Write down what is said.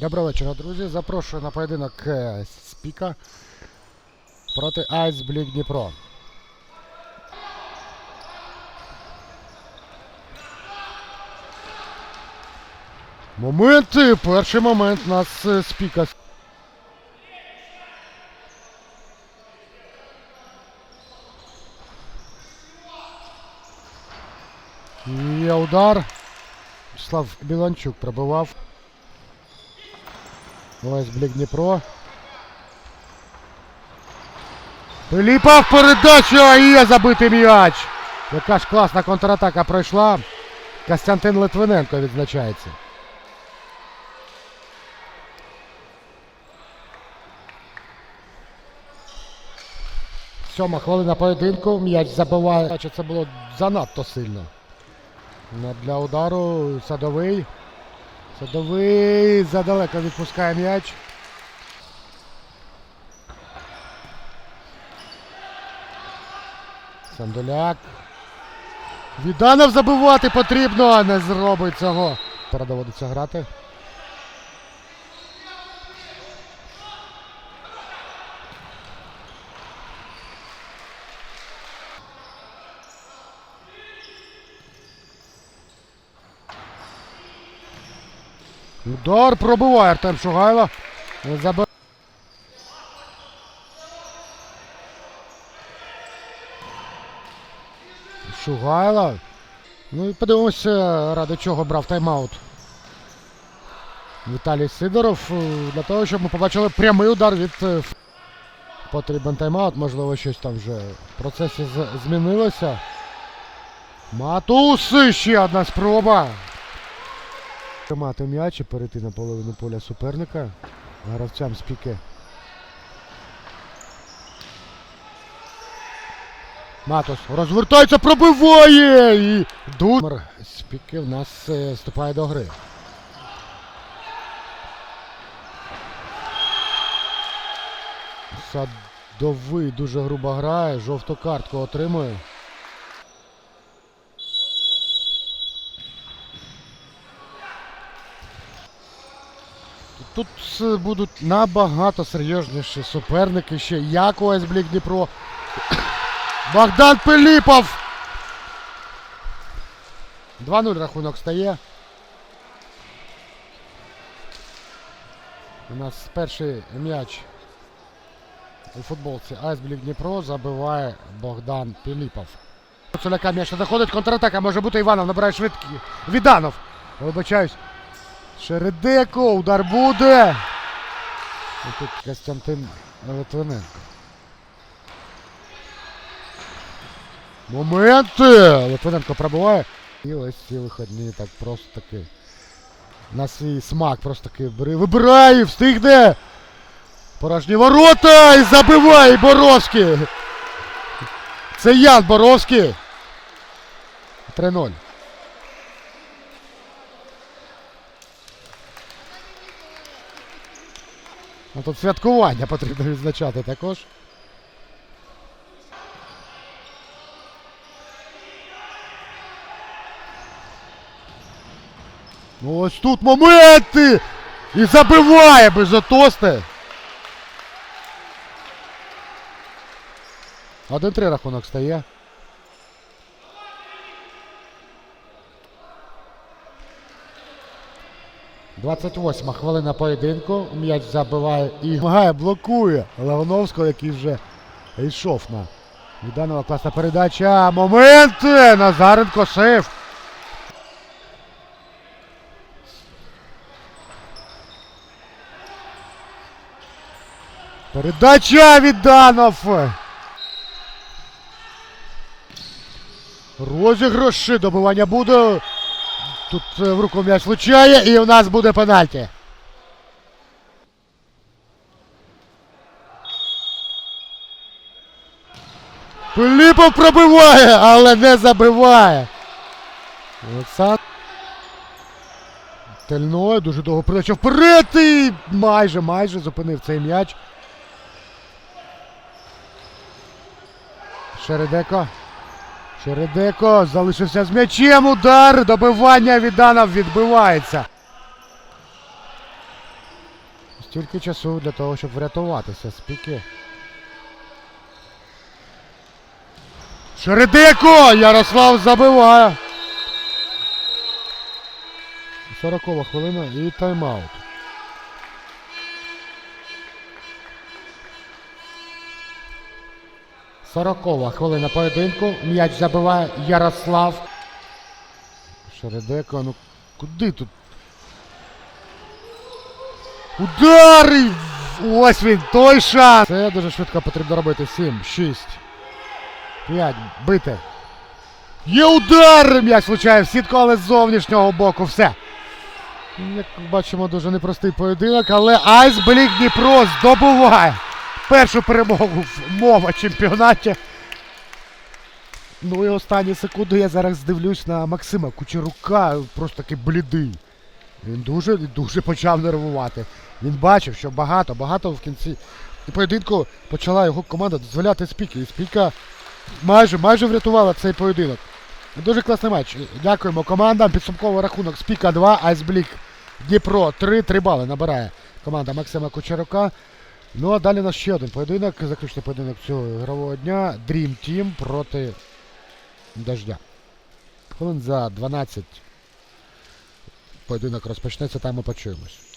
Доброго вечора, друзі. Запрошую на поєдинок е, Спіка проти Айсблік Дніпро. Моменти! Перший момент у нас е, Спіка. Є удар. Слав Біланчук пробивав. Ось Блік Дніпро. Пиліпов передача і є забитий м'яч. Яка ж класна контратака пройшла. Костянтин Литвиненко відзначається. Сьома хвилина поєдинку. М'яч забиває. Це було занадто сильно. Для удару садовий. Садовий задалеко відпускає м'яч. Сандуляк. Віданов забивати потрібно, а не зробить цього. Передоводиться грати. Удар пробиває Артем Шугайло. Забив. Шугайло. Ну і подивимося, ради чого брав тайм-аут. Віталій Сидоров е, для того, щоб ми побачили прямий удар від е, потрібен тайм-аут. Можливо, щось там вже в процесі змінилося. Матус ще одна спроба. Тримати м'яч і перейти на половину поля суперника. Гравцям з піке. Матос розвертається, пробиває! І Думер з піки в нас е, вступає до гри. Садовий дуже грубо грає, жовту картку отримує. Тут будуть набагато серйозніші суперники ще. Як Блік Дніпро. Богдан Пиліпов! 2-0 рахунок стає. У нас перший м'яч у футболці АС Блік Дніпро забиває Богдан Пиліпов. Цуляка м'яч не доходить, контратака може бути Іванов, набирає швидкі. Віданов. Вибачаюсь. Шередеко, удар буде. І тут Костянтин Литвиненко. Моменти! Литвиненко пробиває. І ось ці виходні так просто таки. На свій смак просто таки бери. Вибирає, встигне! Порожні ворота! І забиває Боровський! Це Ян Боровський! 3-0. Ну тут святкування потрібно відзначати також. Ну ось тут моменти! І забиває безотости. 1-3 рахунок стає. Двадцять восьма хвилина поєдинку. М'яч забиває і вимагає, блокує Леоновського, який вже йшов на Відданова класна передача. Момент! Назаренко сейф. Передача Відданов. Розіграші добивання буде. Тут е, в руку м'яч влучає і у нас буде пенальті. Пиліпов пробиває, але не забиває. Олександр. Тельною дуже довго передача вперед і майже, майже зупинив цей м'яч. Шередеко. Шередеко залишився з м'ячем. Удар. Добивання Віданов відбивається. стільки часу для того, щоб врятуватися з піки. Чередико! Ярослав забиває. 40 хвилина і тайм-аут. Сорокова хвилина поєдинку. М'яч забиває Ярослав. Шередеко, ну куди тут? Удари! Ось він, той шанс! Це дуже швидко потрібно робити. 7, 6, 5, бити. Є удар! М'яч влучає в сітку, але з зовнішнього боку. Все. Як бачимо, дуже непростий поєдинок, але Айсбелік Дніпро здобуває першу перемогу в мова чемпіонаті. Ну і останні секунди я зараз дивлюсь на Максима Кучерука, просто такий блідий. Він дуже дуже почав нервувати. Він бачив, що багато, багато в кінці І поєдинку почала його команда дозволяти спіки. І спіка майже майже врятувала цей поєдинок. Дуже класний матч. Дякуємо командам. Підсумковий рахунок Спіка 2, Айсблік Дніпро 3, 3 бали набирає команда Максима Кучерука. Ну а далі у нас ще один поєдинок, заключний поєдинок цього ігрового дня. Dream Team проти Дождя. Хвилин за 12 поєдинок розпочнеться, там ми почуємось.